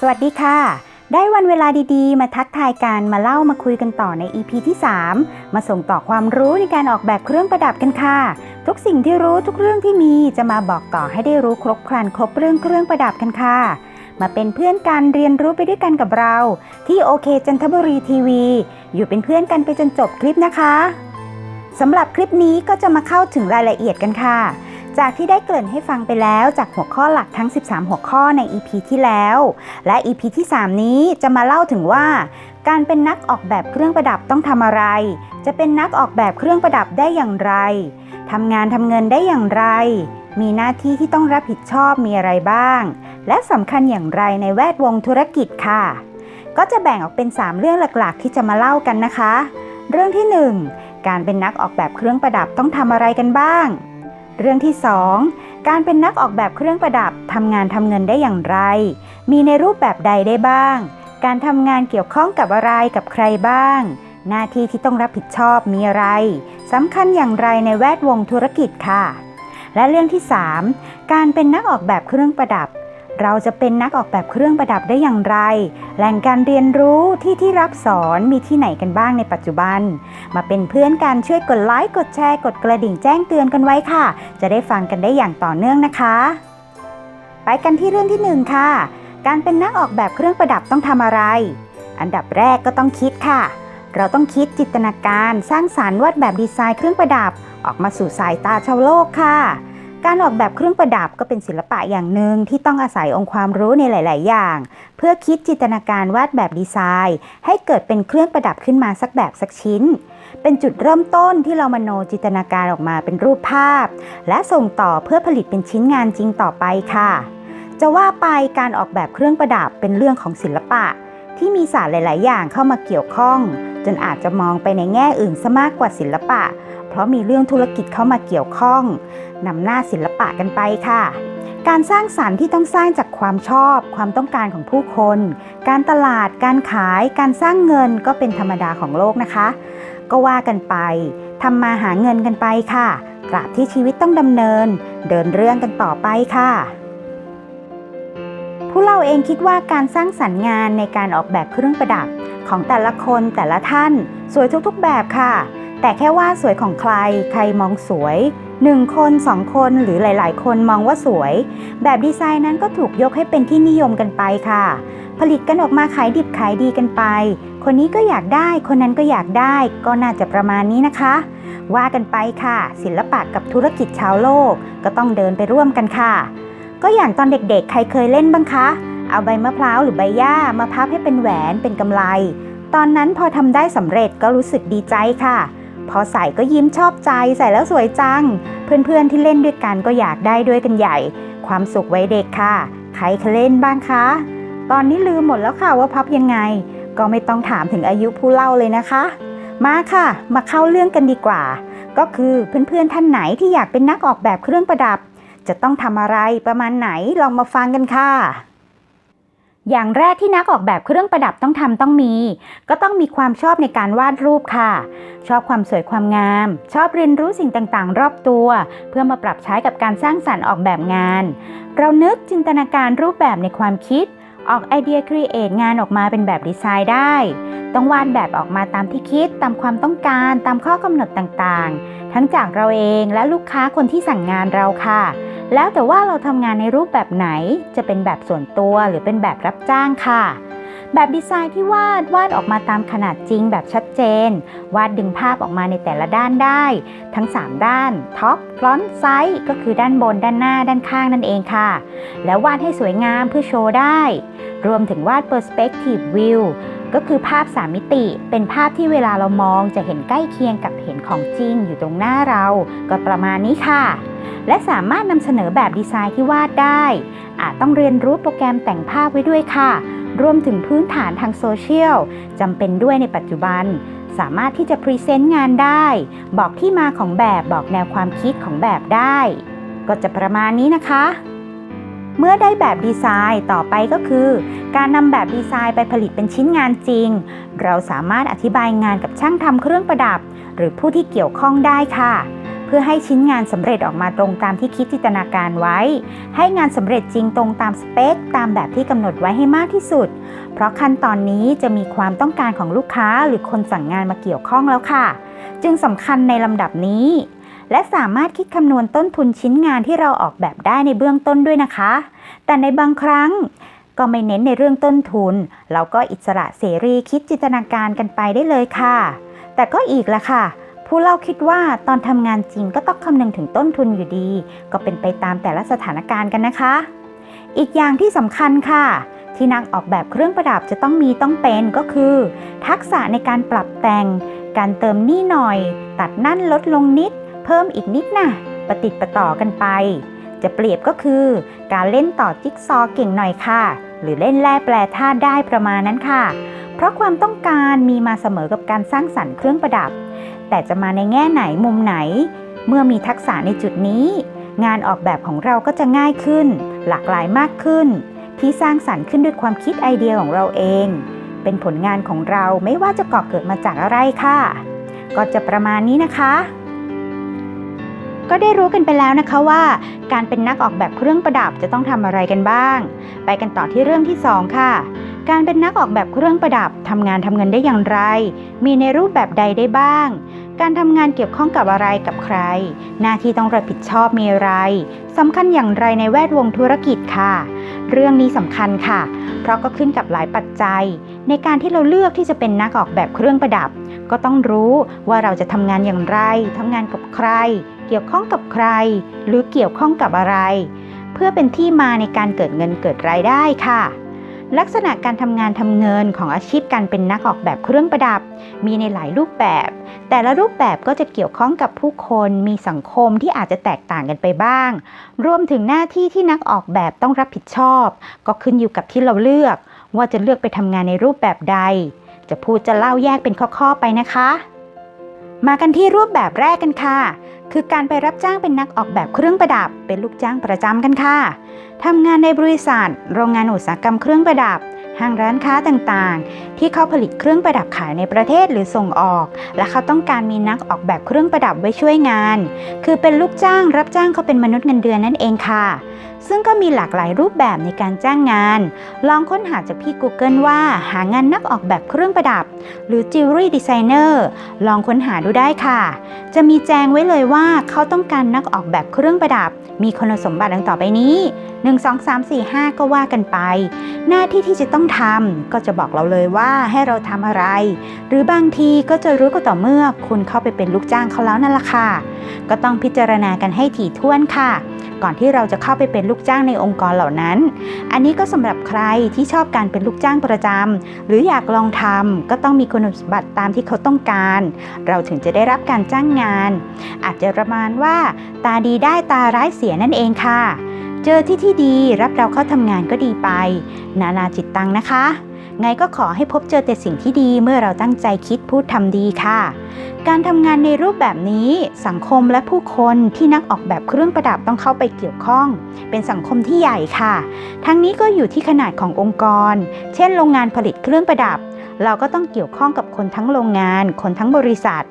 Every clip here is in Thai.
สวัสดีค่ะ ได้วันเวลาดีๆ มาทักทายกันมาเล่ามาคุยกันต่อใน EP ที่ 3 มาส่งต่อความรู้ในการออกแบบเครื่องประดับกันค่ะ ทุกสิ่งที่รู้ทุกเรื่องที่มีจะมาบอกต่อให้ได้รู้ครบครันครบเรื่องเครื่องประดับกันค่ะ มาเป็นเพื่อนกันเรียนรู้ไปด้วยกันกับเรา ที่โอเคจันทบุรีทีวี อยู่เป็นเพื่อนกันไปจนจบคลิปนะคะสำหรับคลิปนี้ก็จะมาเข้าถึงรายละเอียดกันค่ะ จากที่ได้เกริ่นให้ฟังไปแล้วจากหัวข้อหลักทั้ง 13 หัวข้อใน EP ที่แล้ว และ EP ที่ 3 นี้จะมาเล่าถึงว่า การเป็นนักออกแบบเครื่องประดับต้องทำอะไร จะเป็นนักออกแบบเครื่องประดับได้อย่างไรทำงานทำเงินได้อย่างไร มีหน้าที่ที่ต้องรับผิดชอบมีอะไรบ้าง และสำคัญอย่างไรในแวดวงธุรกิจค่ะ ก็จะแบ่งออกเป็น 3 เรื่องหลักๆ ที่จะมาเล่ากันนะคะ เรื่องที่ 1 การเป็นนักออกแบบเครื่องประดับต้องทำอะไรกันบ้าง เรื่องที่ 2 การเป็นนักออกแบบเครื่องประดับทำงานทำเงินได้อย่างไร มีในรูปแบบใดได้บ้าง การทำงานเกี่ยวข้องกับอะไรกับใครบ้าง หน้าที่ที่ต้องรับผิดชอบมีอะไรสำคัญอย่างไรในแวดวงธุรกิจค่ะ และเรื่องที่ 3 การเป็นนักออกแบบเครื่องประดับ เราจะเป็นนักออกแบบเครื่องประดับได้อย่างไร แหล่งการเรียนรู้ที่ที่รับสอนมีที่ไหนกันบ้างในปัจจุบัน มาเป็นเพื่อนกันช่วยกดไลค์กดแชร์กดกระดิ่งแจ้งเตือนกันไว้ค่ะ จะได้ฟังกันได้อย่างต่อเนื่องนะคะ ไปกันที่เรื่องที่หนึ่งค่ะ การเป็นนักออกแบบเครื่องประดับต้องทำอะไร อันดับแรกก็ต้องคิดค่ะ เราต้องคิดจินตนาการ สร้างสารรค์วาดแบบดีไซน์เครื่องประดับ ออกมาสู่สายตาชาวโลกค่ะ การออกแบบเครื่องประดับก็เป็นศิลปะอย่างหนึ่งที่ต้องอาศัยองค์ความรู้ในหลาย ๆ อย่าง เพื่อคิดจินตนาการวาดแบบดีไซน์ ให้เกิดเป็นเครื่องประดับขึ้นมาสักแบบสักชิ้น เป็นจุดเริ่มต้นที่เรามโนจินตนาการออกมาเป็นรูปภาพ และส่งต่อเพื่อผลิตเป็นชิ้นงานจริงต่อไปค่ะ จะว่าไปการออกแบบเครื่องประดับเป็นเรื่องของศิลปะ ที่มีศาสตร์หลาย ๆ อย่างเข้ามาเกี่ยวข้อง จนอาจจะมองไปในแง่อื่นซะมากกว่าศิลปะ เพราะมีเรื่องธุรกิจเข้ามาเกี่ยวข้องนำหน้าศิลปะกันไปค่ะ การสร้างสารรค์ที่ต้องสร้างจากความชอบ ความต้องการของผู้คน การตลาด การขาย การสร้างเงินก็เป็นธรรมดาของโลกนะคะ ก็ว่ากันไปทำมาหาเงินกันไปค่ะตราบที่ชีวิตต้องดำเนิน เดินเรื่องกันต่อไปค่ะผู้เล่าเองคิดว่าการสร้างสรรค์งานในการออกแบบเครื่องประดับ ของแต่ละคนแต่ละท่าน สวยทุกๆแบบค่ะ แต่แค่ว่าสวยของใคร ใครมองสวยหนึ่งคนสองคนหรือหลาย ๆ คนมองว่าสวย แบบดีไซน์นั้นก็ถูกยกให้เป็นที่นิยมกันไปค่ะ ผลิตกันออกมาขายดิบขายดีกันไป คนนี้ก็อยากได้ คนนั้นก็อยากได้ ก็น่าจะประมาณนี้นะคะ ว่ากันไปค่ะ ศิลปะกับธุรกิจชาวโลกก็ต้องเดินไปร่วมกันค่ะ ก็อย่างตอนเด็กๆ ใครเคยเล่นบ้างคะ เอาใบมะพร้าวหรือใบหญ้ามาพับให้เป็นแหวนเป็นกำไล ตอนนั้นพอทำได้สำเร็จก็รู้สึกดีใจค่ะ พอใส่ก็ยิ้มชอบใจใส่แล้วสวยจัง เพื่อนๆที่เล่นด้วยกันก็อยากได้ด้วยกันใหญ่ ความสุขไว้เด็กค่ะ ใครเคยเล่นบ้างคะ ตอนนี้ลืมหมดแล้วค่ะว่าพับยังไง ก็ไม่ต้องถามถึงอายุผู้เล่าเลยนะคะ มาค่ะ มาเข้าเรื่องกันดีกว่า ก็คือเพื่อนๆท่านไหนที่อยากเป็นนักออกแบบเครื่องประดับ จะต้องทำอะไรประมาณไหนลองมาฟังกันค่ะ อย่างแรกที่นักออกแบบเครื่องประดับต้องทำต้องมี ก็ต้องมีความชอบในการวาดรูปค่ะ ชอบความสวยความงาม ชอบเรียนรู้สิ่งต่างๆ รอบตัว เพื่อมาปรับใช้กับการสร้างสรรค์ออกแบบงาน เรานึกจินตนาการรูปแบบในความคิด ออกไอเดียครีเอทงานออกมาเป็นแบบดีไซน์ได้ ต้องวาดแบบออกมาตามที่คิด ตามความต้องการ ตามข้อกำหนดต่างๆ ทั้งจากเราเองและลูกค้าคนที่สั่งงานเราค่ะ แล้วแต่ว่าเราทำงานในรูปแบบไหน จะเป็นแบบส่วนตัวหรือเป็นแบบรับจ้างค่ะ แบบดีไซน์ที่วาดวาดออกมาตามขนาดจริงแบบชัดเจน วาดดึงภาพออกมาในแต่ละด้านได้ ทั้ง 3 ด้านท็อปฟรอนต์ไซด์ก็คือด้านบนด้านหน้าด้านข้างนั่นเองค่ะ แล้ววาดให้สวยงามเพื่อโชว์ได้ รวมถึงวาด Perspective View ก็คือภาพ 3 มิติ เป็นภาพที่เวลาเรามองจะเห็นใกล้เคียงกับเห็นของจริงอยู่ตรงหน้าเรา ก็ประมาณนี้ค่ะ และสามารถนำเสนอแบบดีไซน์ที่วาดได้ อาจต้องเรียนรู้โปรแกรมแต่งภาพไว้ด้วยค่ะ รวมถึงพื้นฐานทางโซเชียลจำเป็นด้วยในปัจจุบัน สามารถที่จะพรีเซนต์งานได้ บอกที่มาของแบบบอกแนวความคิดของแบบได้ ก็จะประมาณนี้นะคะ เมื่อได้แบบดีไซน์ต่อไปก็คือ การนำแบบดีไซน์ไปผลิตเป็นชิ้นงานจริง เราสามารถอธิบายงานกับช่างทำเครื่องประดับ หรือผู้ที่เกี่ยวข้องได้ค่ะ เพื่อให้ชิ้นงานสำเร็จออกมาตรงตามที่คิดจินตนาการไว้ ให้งานสำเร็จจริงตรงตามสเปค ตามแบบที่กำหนดไว้ให้มากที่สุด เพราะขั้นตอนนี้จะมีความต้องการของลูกค้าหรือคนสั่งงานมาเกี่ยวข้องแล้วค่ะ จึงสำคัญในลำดับนี้ และสามารถคิดคำนวณต้นทุนชิ้นงานที่เราออกแบบได้ในเบื้องต้นด้วยนะคะ แต่ในบางครั้งก็ไม่เน้นในเรื่องต้นทุน เราก็อิสระเสรีคิดจินตนาการกันไปได้เลยค่ะ แต่ก็อีกละค่ะ ผู้เล่าคิดว่าตอนทำงานจริงก็ต้องคำนึงถึงต้นทุนอยู่ดี ก็เป็นไปตามแต่ละสถานการณ์กันนะคะ อีกอย่างที่สำคัญค่ะ ที่นักออกแบบเครื่องประดับจะต้องมีต้องเป็นก็คือ ทักษะในการปรับแต่ง การเติมนี่หน่อย ตัดนั่นลดลงนิด เพิ่มอีกนิดนะประติดประต่อกันไป จะเปรียบก็คือการเล่นต่อจิ๊กซอเก่งหน่อยค่ะ หรือเล่นแร่แปลธาตุได้ประมาณนั้นค่ะ เพราะความต้องการมีมาเสมอกับการสร้างสรรค์เครื่องประดับ แต่จะมาในแง่ไหนมุมไหน เมื่อมีทักษะในจุดนี้ งานออกแบบของเราก็จะง่ายขึ้น หลากหลายมากขึ้น ที่สร้างสรรค์ขึ้นด้วยความคิดไอเดียของเราเอง เป็นผลงานของเราไม่ว่าจะก่อเกิดมาจากอะไรค่ะ ก็จะประมาณนี้นะคะ ก็ได้รู้กันไปแล้วนะคะว่า การเป็นนักออกแบบเครื่องประดับจะต้องทำอะไรกันบ้าง ไปกันต่อที่เรื่องที่ 2 ค่ะ การเป็นนักออกแบบเครื่องประดับทำงานทำเงินได้อย่างไร มีในรูปแบบใดได้บ้าง การทำงานเกี่ยวข้องกับอะไรกับใคร หน้าที่ต้องรับผิดชอบมีอะไรสำคัญอย่างไรในแวดวงธุรกิจค่ะ เรื่องนี้สำคัญค่ะ เพราะก็ขึ้นกับหลายปัจจัย ในการที่เราเลือกที่จะเป็นนักออกแบบเครื่องประดับ ก็ต้องรู้ว่าเราจะทำงานอย่างไรทำงานกับใคร เกี่ยวข้องกับใคร หรือเกี่ยวข้องกับอะไร เพื่อเป็นที่มาในการเกิดเงินเกิดรายได้ค่ะ ลักษณะการทำงานทำเงินของอาชีพการเป็นนักออกแบบเครื่องประดับ มีในหลายรูปแบบ แต่ละรูปแบบก็จะเกี่ยวข้องกับผู้คนมีสังคมที่อาจจะแตกต่างกันไปบ้าง รวมถึงหน้าที่ที่นักออกแบบต้องรับผิดชอบ ก็ขึ้นอยู่กับที่เราเลือก ว่าจะเลือกไปทำงานในรูปแบบใด จะพูดจะเล่าแยกเป็นข้อๆไปนะคะ มากันที่รูปแบบแรกกันค่ะ คือการไปรับจ้างเป็นนักออกแบบเครื่องประดับ เป็นลูกจ้างประจำกันค่ะทำงานในบริษัท โรงงานอุตสาหกรรมเครื่องประดับ ห้างร้านค้าต่างๆ ที่เขาผลิตเครื่องประดับขายในประเทศหรือส่งออก และเขาต้องการมีนักออกแบบเครื่องประดับไว้ช่วยงาน คือเป็นลูกจ้างรับจ้างเขาเป็นมนุษย์เงินเดือนนั่นเองค่ะ ซึ่งก็มีหลากหลายรูปแบบในการจ้างงาน ลองค้นหาจากพี่ Google ว่าหางานนักออกแบบเครื่องประดับ หรือ Jewelry Designer ลองค้นหาดูได้ค่ะ จะมีแจ้งไว้เลยว่าเขาต้องการนักออกแบบเครื่องประดับ มีคุณสมบัติดังต่อไปนี้ 1 2 3 4 5 ก็ว่ากันไป หน้าที่ที่จะต้องทำก็จะบอกเราเลยว่าให้เราทำอะไร หรือบางทีก็จะรู้ก็ต่อเมื่อคุณเข้าไปเป็นลูกจ้างเขาแล้วนั่นแหละค่ะ ก็ต้องพิจารณากันให้ถี่ถ้วนค่ะก่อนที่เราจะเข้าไปเป็นลูกจ้างในองค์กรเหล่านั้น อันนี้ก็สำหรับใครที่ชอบการเป็นลูกจ้างประจำหรืออยากลองทำก็ต้องมีคุณสมบัติตามที่เขาต้องการ เราถึงจะได้รับการจ้างงาน อาจจะประมาณว่า ตาดีได้ตาร้ายเสียนั่นเองค่ะ เจอที่ที่ดีรับเราเข้าทำงานก็ดีไป นานาจิตตังนะคะ ไงก็ขอให้พบเจอแต่สิ่งที่ดีเมื่อเราตั้งใจคิดพูดทำดีค่ะ การทำงานในรูปแบบนี้สังคมและผู้คนที่นักออกแบบเครื่องประดับต้องเข้าไปเกี่ยวข้อง เป็นสังคมที่ใหญ่ค่ะ ทั้งนี้ก็อยู่ที่ขนาดขององค์กร เช่น โรงงานผลิตเครื่องประดับ เราก็ต้องเกี่ยวข้องกับคนทั้งโรงงาน คนทั้งบริษัท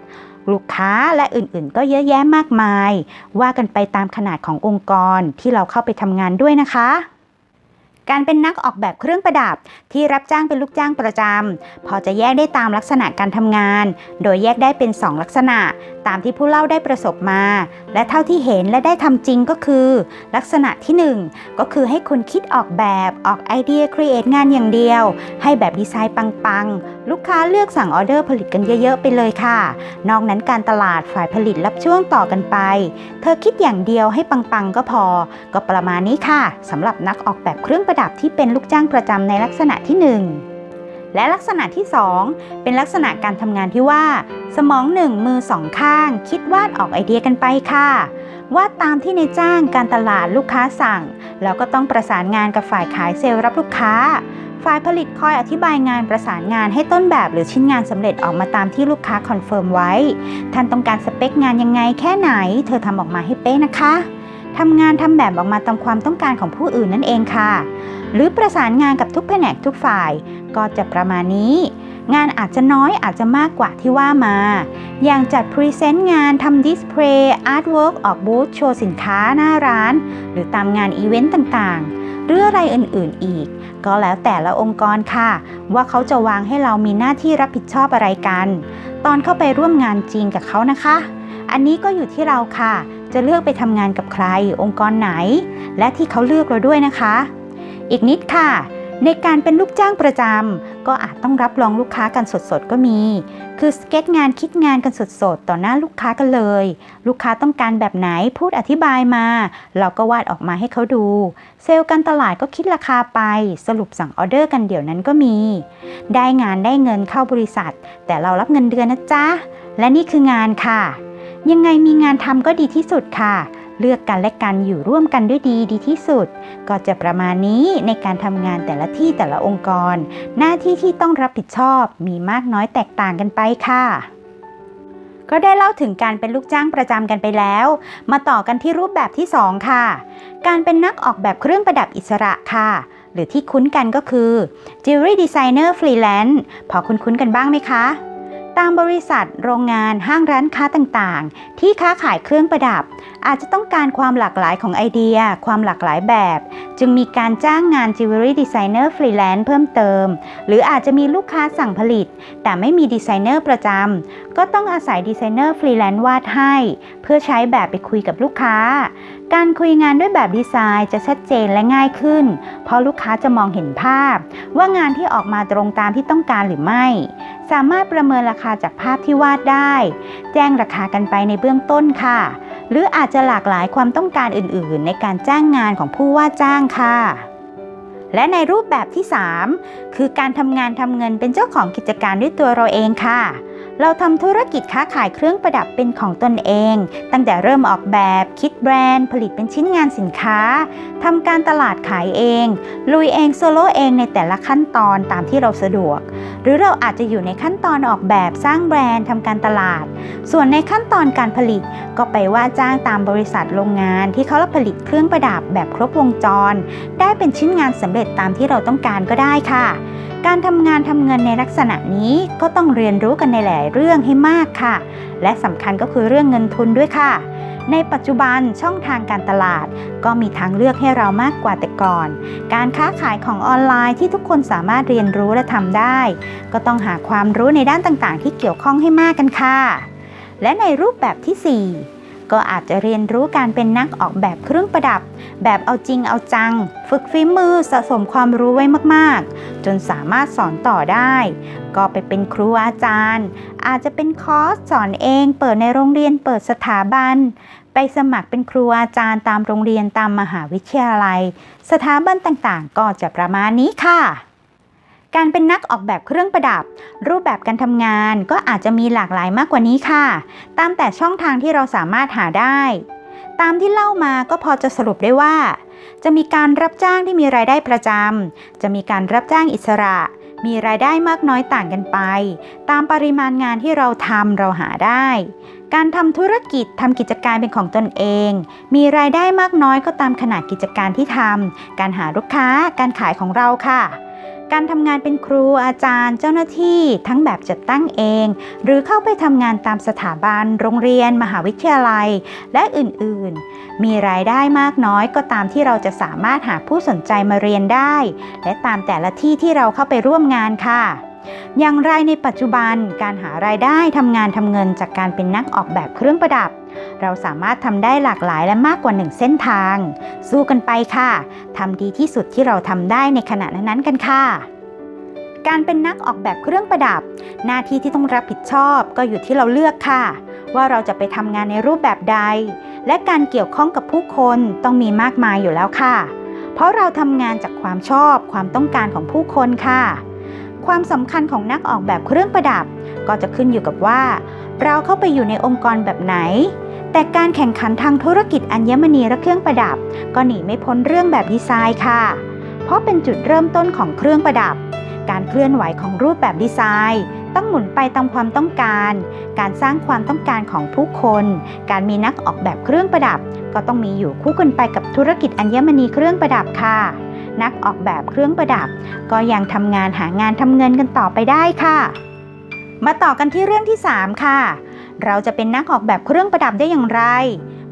ลูกค้าและอื่นๆ ก็เยอะแยะมากมาย ว่ากันไปตามขนาดขององค์กรที่เราเข้าไปทำงานด้วยนะคะการเป็นนักออกแบบเครื่องประดับที่รับจ้างเป็นลูกจ้างประจำพอจะแยกได้ตามลักษณะการทำงาน โดยแยกได้เป็น 2 ลักษณะ ตามที่ผู้เล่าได้ประสบมา และเท่าที่เห็นและได้ทำจริงก็คือ ลักษณะที่ 1 ก็คือให้คุณคิดออกแบบออกไอเดียครีเอทงานอย่างเดียว ให้แบบดีไซน์ปังๆ ลูกค้าเลือกสั่งออเดอร์ผลิตกันเยอะๆไปเลยค่ะ นอกนั้นการตลาดฝ่ายผลิตรับช่วงต่อกันไป เธอคิดอย่างเดียวให้ปังๆก็พอ ก็ประมาณนี้ค่ะสำหรับนักออกแบบเครื่องประดับที่เป็นลูกจ้างประจำในลักษณะที่ 1และลักษณะที่ 2 เป็นลักษณะการทำงานที่ว่า สมองหนึ่งมือสองข้าง คิดวาดออกไอเดียกันไปค่ะ วาดตามที่ในจ้างการตลาดลูกค้าสั่ง แล้วก็ต้องประสานงานกับฝ่ายขายเซลล์รับลูกค้า ฝ่ายผลิตคอยอธิบายงานประสานงานให้ต้นแบบหรือชิ้นงานสำเร็จออกมาตามที่ลูกค้าคอนเฟิร์มไว้ ท่านต้องการสเปคงานยังไงแค่ไหน เธอทำออกมาให้เป๊ะนะคะทำงานทำแบบออกมาตามความต้องการของผู้อื่นนั่นเองค่ะ หรือประสานงานกับทุกแผนกทุกฝ่าย ก็จะประมาณนี้ งานอาจจะน้อยอาจจะมากกว่าที่ว่ามา อย่างจัดพรีเซนต์งานทำดิสเพลย์อาร์ตเวิร์กออกบูธโชว์สินค้าหน้าร้าน หรือตามงานอีเวนต์ต่างๆ หรืออะไรอื่นๆอีก ก็แล้วแต่ละองค์กรค่ะ ว่าเขาจะวางให้เรามีหน้าที่รับผิดชอบอะไรกัน ตอนเข้าไปร่วมงานจริงกับเขานะคะ อันนี้ก็อยู่ที่เราค่ะ จะเลือกไปทำงานกับใครองค์กรไหน และที่เขาเลือกเราด้วยนะคะ อีกนิดค่ะ ในการเป็นลูกจ้างประจำก็อาจต้องรับรองลูกค้ากันสดๆก็มี คือสเก็ตงานคิดงานกันสดๆ ต่อหน้าลูกค้ากันเลย ลูกค้าต้องการแบบไหนพูดอธิบายมา เราก็วาดออกมาให้เขาดู เซลล์การตลาดก็คิดราคาไป สรุปสั่งออเดอร์กันเดี๋ยวนั้นก็มี ได้งานได้เงินเข้าบริษัท แต่เรารับเงินเดือนนะจ๊ะและนี่คืองานค่ะ ยังไงมีงานทำก็ดีที่สุดค่ะ เลือกกันและกันอยู่ร่วมกันด้วยดีดีที่สุด ก็จะประมาณนี้ในการทำงานแต่ละที่แต่ละองค์กร หน้าที่ที่ต้องรับผิดชอบมีมากน้อยแตกต่างกันไปค่ะก็ได้เล่าถึงการเป็นลูกจ้างประจำกันไปแล้ว มาต่อกันที่รูปแบบที่ 2 ค่ะ การเป็นนักออกแบบเครื่องประดับอิสระค่ะ หรือที่คุ้นกันก็คือ Jewelry Designer Freelance พอคุ้นๆกันบ้างไหมคะ ตามบริษัท โรงงานห้างร้านค้าต่างๆ ที่ค้าขายเครื่องประดับ อาจจะต้องการความหลากหลายของไอเดีย ความหลากหลายแบบ จึงมีการจ้างงาน Jewelry Designer Freelance เพิ่มเติม หรืออาจจะมีลูกค้าสั่งผลิต แต่ไม่มีดีไซเนอร์ประจำก็ต้องอาศัยดีไซเนอร์ฟรีแลนซ์วาดให้ เพื่อใช้แบบไปคุยกับลูกค้า การคุยงานด้วยแบบดีไซน์จะชัดเจนและง่ายขึ้น เพราะลูกค้าจะมองเห็นภาพ ว่างานที่ออกมาตรงตามที่ต้องการหรือไม่ สามารถประเมินราคาจากภาพที่วาดได้ แจ้งราคากันไปในเบื้องต้นค่ะ หรืออาจจะหลากหลายความต้องการอื่น ๆ ในการจ้างงานของผู้ว่าจ้างค่ะและในรูปแบบที่ 3 คือการทำงานทำเงินเป็นเจ้าของกิจการด้วยตัวเราเองค่ะ เราทำธุรกิจค้าขายเครื่องประดับเป็นของตนเอง ตั้งแต่เริ่มออกแบบคิดแบรนด์ ผลิตเป็นชิ้นงานสินค้าทำการตลาดขายเอง ลุยเองโซโล่เองในแต่ละขั้นตอนตามที่เราสะดวก หรือเราอาจจะอยู่ในขั้นตอนออกแบบสร้างแบรนด์ทำการตลาด ส่วนในขั้นตอนการผลิตก็ไปว่าจ้างตามบริษัทโรงงานที่เขารับผลิตเครื่องประดับแบบครบวงจร ได้เป็นชิ้นงานสำเร็จตามที่เราต้องการก็ได้ค่ะการทำงานทำเงินในลักษณะนี้ก็ต้องเรียนรู้กันในหลายเรื่องให้มากค่ะ และสำคัญก็คือเรื่องเงินทุนด้วยค่ะ ในปัจจุบันช่องทางการตลาด ก็มีทางเลือกให้เรามากกว่าแต่ก่อน การค้าขายของออนไลน์ที่ทุกคนสามารถเรียนรู้และทำได้ ก็ต้องหาความรู้ในด้านต่างๆ ที่เกี่ยวข้องให้มากกันค่ะ และในรูปแบบที่ 4 ก็อาจจะเรียนรู้การเป็นนักออกแบบเครื่องประดับ แบบเอาจริงเอาจัง ฝึกฝีมือสะสมความรู้ไว้มากๆ จนสามารถสอนต่อได้ ก็ไปเป็นครูอาจารย์ อาจจะเป็นคอร์สสอนเอง เปิดในโรงเรียนเปิดสถาบัน ไปสมัครเป็นครูอาจารย์ตามโรงเรียนตามมหาวิทยาลัย สถาบันต่างๆ ก็จะประมาณนี้ค่ะ การเป็นนักออกแบบเครื่องประดับ รูปแบบการทำงานก็อาจจะมีหลากหลายมากกว่านี้ค่ะ ตามแต่ช่องทางที่เราสามารถหาได้ ตามที่เล่ามาก็พอจะสรุปได้ว่า จะมีการรับจ้างที่มีรายได้ประจำจะมีการรับจ้างอิสระ มีรายได้มากน้อยต่างกันไป ตามปริมาณงานที่เราทำเราหาได้ การทำธุรกิจทำกิจการเป็นของตนเอง มีรายได้มากน้อยก็ตามขนาดกิจการที่ทำการหาลูกค้าการขายของเราค่ะ การทำงานเป็นครูอาจารย์เจ้าหน้าที่ทั้งแบบจัดตั้งเอง หรือเข้าไปทำงานตามสถาบัน โรงเรียน มหาวิทยาลัย และอื่นๆ มีรายได้มากน้อยก็ตามที่เราจะสามารถหาผู้สนใจมาเรียนได้ และตามแต่ละที่ที่เราเข้าไปร่วมงานค่ะอย่างไรในปัจจุบันการหารายได้ทำงานทำเงินจากการเป็นนักออกแบบเครื่องประดับ เราสามารถทำได้หลากหลายและมากกว่าหนึ่งเส้นทาง สู้กันไปค่ะทำดีที่สุดที่เราทำได้ในขณะนั้นๆกันค่ะ การเป็นนักออกแบบเครื่องประดับ หน้าที่ที่ต้องรับผิดชอบก็อยู่ที่เราเลือกค่ะ ว่าเราจะไปทำงานในรูปแบบใด และการเกี่ยวข้องกับผู้คนต้องมีมากมายอยู่แล้วค่ะ เพราะเราทำงานจากความชอบความต้องการของผู้คนค่ะ ความสำคัญของนักออกแบบเครื่องประดับ ก็จะขึ้นอยู่กับว่า เราเข้าไปอยู่ในองค์กรแบบไหน แต่การแข่งขันทางธุรกิจอัญมณีและเครื่องประดับ ก็หนีไม่พ้นเรื่องแบบดีไซน์ค่ะ เพราะเป็นจุดเริ่มต้นของเครื่องประดับ การเคลื่อนไหวของรูปแบบดีไซน์ต้องหมุนไปตามความต้องการ การสร้างความต้องการของผู้คน การมีนักออกแบบเครื่องประดับ ก็ต้องมีอยู่คู่กันไปกับธุรกิจอัญมณีเครื่องประดับค่ะ นักออกแบบเครื่องประดับ ก็ยังทำงานหางานทำเงินกันต่อไปได้ค่ะ มาต่อกันที่เรื่องที่ 3 ค่ะ เราจะเป็นนักออกแบบเครื่องประดับได้อย่างไร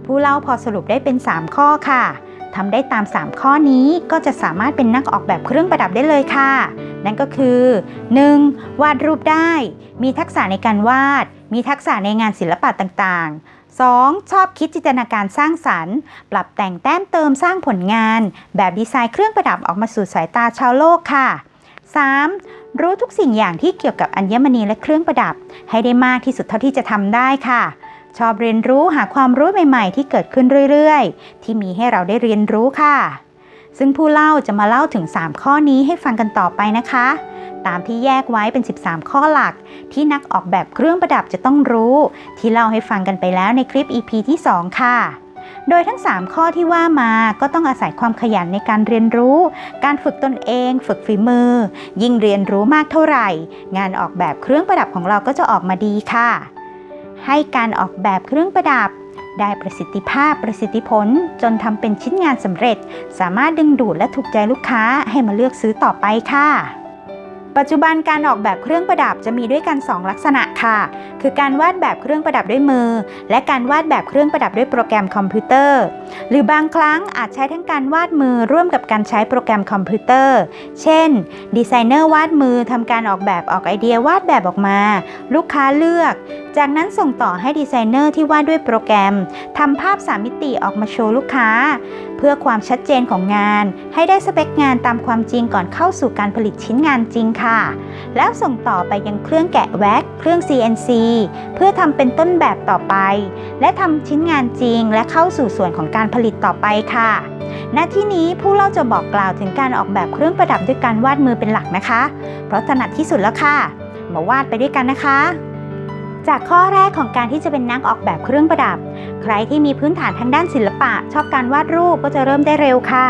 ผู้เล่าพอสรุปได้เป็น 3 ข้อค่ะทำได้ตาม 3 ข้อนี้ก็จะสามารถเป็นนักออกแบบเครื่องประดับได้เลยค่ะ นั่นก็คือ 1. วาดรูปได้ มีทักษะในการวาด มีทักษะในงานศิลปะต่างๆ 2. ชอบคิดจินตนาการสร้างสรรค์ ปรับแต่งแต้มเติมสร้างผลงาน แบบดีไซน์เครื่องประดับออกมาสู่สายตาชาวโลกค่ะ 3. รู้ทุกสิ่งอย่างที่เกี่ยวกับอัญมณีและเครื่องประดับ ให้ได้มากที่สุดเท่าที่จะทำได้ค่ะ ชอบเรียนรู้หาความรู้ใหม่ ๆ ที่เกิดขึ้นเรื่อยๆ ที่มีให้เราได้เรียนรู้ค่ะ ซึ่งผู้เล่าจะมาเล่าถึง 3 ข้อนี้ให้ฟังกันต่อไปนะคะ ตามที่แยกไว้เป็น 13 ข้อหลัก ที่นักออกแบบเครื่องประดับจะต้องรู้ ที่เล่าให้ฟังกันไปแล้วในคลิป EP ที่ 2 ค่ะโดยทั้ง 3 ข้อที่ว่ามาก็ต้องอาศัยความขยันในการเรียนรู้ การฝึกตนเอง ฝึกฝีมือ ยิ่งเรียนรู้มากเท่าไหร่ งานออกแบบเครื่องประดับของเราก็จะออกมาดีค่ะ ให้การออกแบบเครื่องประดับ ได้ประสิทธิภาพประสิทธิผล จนทำเป็นชิ้นงานสำเร็จ สามารถดึงดูดและถูกใจลูกค้าให้มาเลือกซื้อต่อไปค่ะ ปัจจุบันการออกแบบเครื่องประดับจะมีด้วยกัน 2 ลักษณะค่ะ คือการวาดแบบเครื่องประดับด้วยมือ และการวาดแบบเครื่องประดับด้วยโปรแกรมคอมพิวเตอร์ หรือบางครั้งอาจใช้ทั้งการวาดมือร่วมกับการใช้โปรแกรมคอมพิวเตอร์ เช่น ดีไซเนอร์วาดมือทำการออกแบบออกไอเดียวาดแบบออกมา ลูกค้าเลือก จากนั้นส่งต่อให้ดีไซเนอร์ที่วาดด้วยโปรแกรมทำภาพสามมิติออกมาโชว์ลูกค้าเพื่อความชัดเจนของงาน ให้ได้สเปคงานตามความจริงก่อนเข้าสู่การผลิตชิ้นงานจริงค่ะ แล้วส่งต่อไปยังเครื่องแกะแว็กเครื่อง CNC เพื่อทำเป็นต้นแบบต่อไป และทำชิ้นงานจริง และเข้าสู่ส่วนของการผลิตต่อไปค่ะณที่นี้ผู้เล่าจะบอกกล่าวถึงการออกแบบเครื่องประดับด้วยการวาดมือเป็นหลักนะคะ เพราะถนัดที่สุดแล้วค่ะ มาวาดไปด้วยกันนะคะ จากข้อแรกของการที่จะเป็นนักออกแบบเครื่องประดับ ใครที่มีพื้นฐานทางด้านศิลปะ ชอบการวาดรูปก็จะเริ่มได้เร็วค่ะ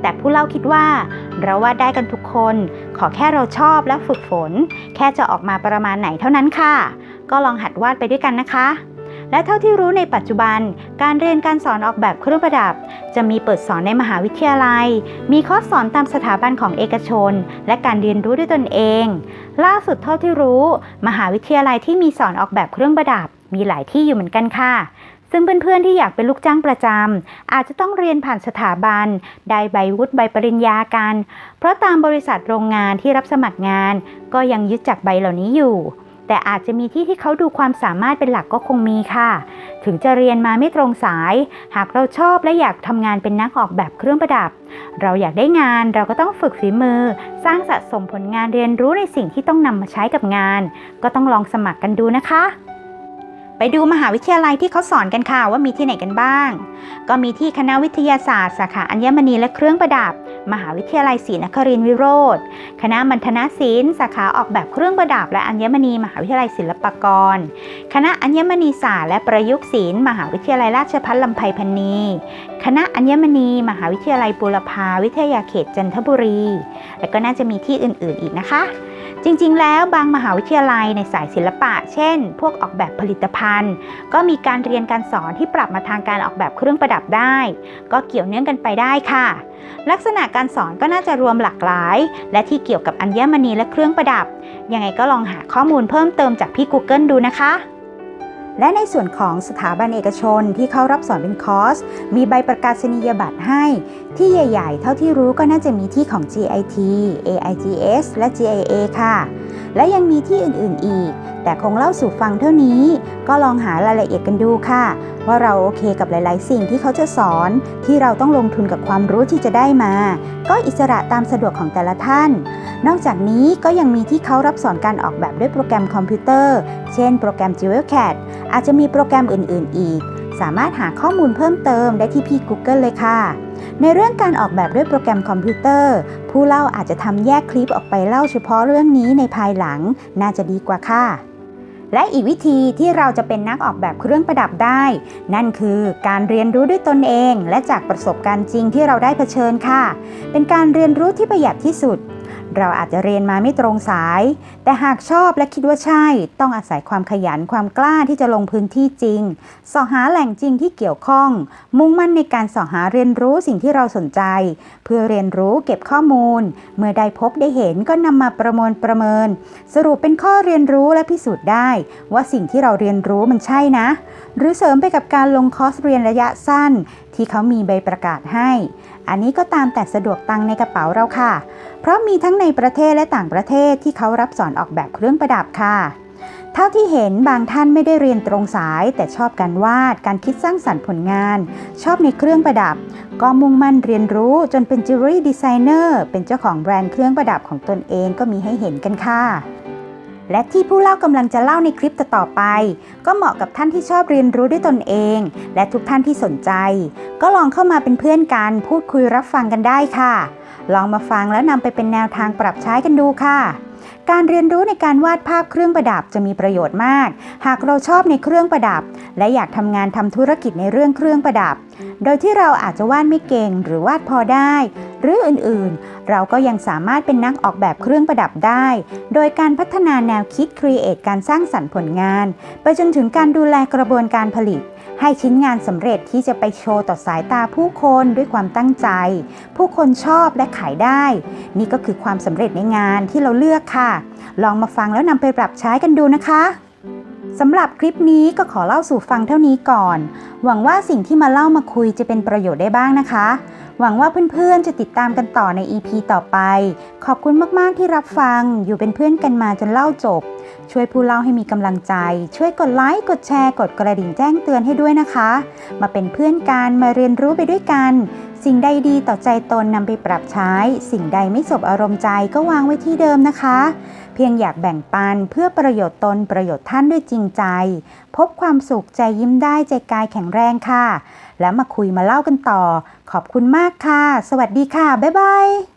แต่ผู้เล่าคิดว่า เราวาดได้กันทุกคน ขอแค่เราชอบและฝึกฝน แค่จะออกมาประมาณไหนเท่านั้นค่ะ ก็ลองหัดวาดไปด้วยกันนะคะ และเท่าที่รู้ในปัจจุบัน การเรียนการสอนออกแบบเครื่องประดับ จะมีเปิดสอนในมหาวิทยาลัย มีคอร์สสอนตามสถาบันของเอกชน และการเรียนรู้ด้วยตนเอง ล่าสุดเท่าที่รู้ มหาวิทยาลัยที่มีสอนออกแบบเครื่องประดับ มีหลายที่อยู่เหมือนกันค่ะซึ่งเพื่อนๆที่อยากเป็นลูกจ้างประจำอาจจะต้องเรียนผ่านสถาบัน ได้ใบวุฒิใบปริญญากัน เพราะตามบริษัทโรงงานที่รับสมัครงาน ก็ยังยึดจากใบเหล่านี้อยู่ แต่อาจจะมีที่ที่เขาดูความสามารถเป็นหลักก็คงมีค่ะ ถึงจะเรียนมาไม่ตรงสาย หากเราชอบและอยากทำงานเป็นนักออกแบบเครื่องประดับ เราอยากได้งานเราก็ต้องฝึกฝีมือ สร้างสะสมผลงานเรียนรู้ในสิ่งที่ต้องนำมาใช้กับงาน ก็ต้องลองสมัครกันดูนะคะ ไปดูมหาวิทยาลัยที่เขาสอนกันค่ะว่ามีที่ไหนกันบ้าง ก็มีที่คณะวิทยาศาสตร์ สาขาอัญมณีและเครื่องประดับ มหาวิทยาลัยศรีนครินทรวิโรธคณะมัณฑนศิลป์สาขาออกแบบเครื่องประดับ และอัญมณีมหาวิทยาลัยศิลปากร คณะอัญมณีศาสตร์และประยุกต์ศิลป์มหาวิทยาลัยราชภัฏลำไพพรรณี คณะอัญมณี มหาวิทยาลัยบุรพาวิทยาเขตจันทบุรี และก็น่าจะมีที่อื่น ๆ อีกนะคะ จริงๆ แล้วบางมหาวิทยาลัยในสายศิลปะ เช่น พวกออกแบบผลิตภัณฑ์ ก็มีการเรียนการสอนที่ปรับมาทางการออกแบบเครื่องประดับได้ ก็เกี่ยวเนื่องกันไปได้ค่ะ ลักษณะการสอนก็น่าจะรวมหลากหลาย และที่เกี่ยวกับอัญมณีและเครื่องประดับ ยังไงก็ลองหาข้อมูลเพิ่มเติมจากพี่ Google ดูนะคะ และในส่วนของสถาบันเอกชนที่เขารับสอนเป็นคอร์ส มีใบประกาศนียบัตรให้ ที่ใหญ่ ๆ เท่าที่รู้ก็น่าจะมีที่ของ GIT AIGS และ GIA ค่ะและยังมีที่อื่นๆอีก แต่คงเล่าสู่ฟังเท่านี้ ก็ลองหารายละเอียดกันดูค่ะ ว่าเราโอเคกับหลาย ๆ สิ่งที่เขาจะสอน ที่เราต้องลงทุนกับความรู้ที่จะได้มา ก็อิสระตามสะดวกของแต่ละท่าน นอกจากนี้ก็ยังมีที่เขารับสอนการออกแบบด้วยโปรแกรมคอมพิวเตอร์ เช่น โปรแกรม JewelCAD อาจจะมีโปรแกรมอื่น ๆ อีก สามารถหาข้อมูลเพิ่มเติมได้ที่พี่ Google เลยค่ะ ในเรื่องการออกแบบด้วยโปรแกรมคอมพิวเตอร์ ผู้เล่าอาจจะทำแยกคลิปออกไปเล่าเฉพาะเรื่องนี้ในภายหลังน่าจะดีกว่าค่ะ และอีกวิธีที่เราจะเป็นนักออกแบบเครื่องประดับได้ นั่นคือการเรียนรู้ด้วยตนเอง และจากประสบการณ์จริงที่เราได้เผชิญค่ะ เป็นการเรียนรู้ที่ประหยัดที่สุด เราอาจจะเรียนมาไม่ตรงสาย แต่หากชอบและคิดว่าใช่ ต้องอาศัยความขยันความกล้าที่จะลงพื้นที่จริงสาะหาแหล่งจริงที่เกี่ยวข้อง มุ่งมั่นในการสาะหาเรียนรู้สิ่งที่เราสนใจ เพื่อเรียนรู้เก็บข้อมูล เมื่อได้พบได้เห็นก็นำมาประมวลประเมิน สรุปเป็นข้อเรียนรู้และพิสูจน์ได้ ว่าสิ่งที่เราเรียนรู้มันใช่นะหรือเสริมไปกับการลงคอร์สเรียนระยะสั้น ที่เขามีใบประกาศให้ อันนี้ก็ตามแต่สะดวกตังในกระเป๋าเราค่ะ เพราะมีทั้งในประเทศและต่างประเทศที่เขารับสอนออกแบบเครื่องประดับค่ะเท่าที่เห็นบางท่านไม่ได้เรียนตรงสาย แต่ชอบการวาด การคิดสร้างสรรค์ผลงาน ชอบในเครื่องประดับ ก็มุ่งมั่นเรียนรู้จนเป็นจิวเวลรี่ดีไซเนอร์เป็นเจ้าของแบรนด์เครื่องประดับของตนเองก็มีให้เห็นกันค่ะ และที่ผู้เล่ากำลังจะเล่าในคลิปต่อไป ก็เหมาะกับท่านที่ชอบเรียนรู้ด้วยตนเอง และทุกท่านที่สนใจ ก็ลองเข้ามาเป็นเพื่อนกัน พูดคุยรับฟังกันได้ค่ะ ลองมาฟังแล้วนำไปเป็นแนวทางปรับใช้กันดูค่ะ การเรียนรู้ในการวาดภาพเครื่องประดับจะมีประโยชน์มาก หากเราชอบในเครื่องประดับ และอยากทำงานทำธุรกิจในเรื่องเครื่องประดับ โดยที่เราอาจจะวาดไม่เก่งหรือวาดพอได้ หรืออื่นๆ เราก็ยังสามารถเป็นนักออกแบบเครื่องประดับได้ โดยการพัฒนาแนวคิดครีเอทการสร้างสรรค์ผลงาน ไปจนถึงการดูแลกระบวนการผลิต ให้ชิ้นงานสำเร็จที่จะไปโชว์ต่อสายตาผู้คนด้วยความตั้งใจ ผู้คนชอบและขายได้ นี่ก็คือความสำเร็จในงานที่เราเลือกค่ะ ลองมาฟังแล้วนำไปปรับใช้กันดูนะคะ สำหรับคลิปนี้ก็ขอเล่าสู่ฟังเท่านี้ก่อน หวังว่าสิ่งที่มาเล่ามาคุยจะเป็นประโยชน์ได้บ้างนะคะ หวังว่าเพื่อนๆจะติดตามกันต่อใน EP ต่อไป ขอบคุณมากๆที่รับฟัง อยู่เป็นเพื่อนกันมาจนเล่าจบ ช่วยผู้เล่าให้มีกำลังใจ ช่วยกดไลค์ กดแชร์ กดกระดิ่งแจ้งเตือนให้ด้วยนะคะ มาเป็นเพื่อนกัน มาเรียนรู้ไปด้วยกัน สิ่งใดดีต่อใจตนนำไปปรับใช้ สิ่งใดไม่สบอารมณ์ใจก็วางไว้ที่เดิมนะคะ เพียงอยากแบ่งปันเพื่อประโยชน์ตนประโยชน์ท่านด้วยจริงใจ พบความสุขใจยิ้มได้ใจกายแข็งแรงค่ะ แล้วมาคุยมาเล่ากันต่อ ขอบคุณมากค่ะ สวัสดีค่ะ บ๊ายบาย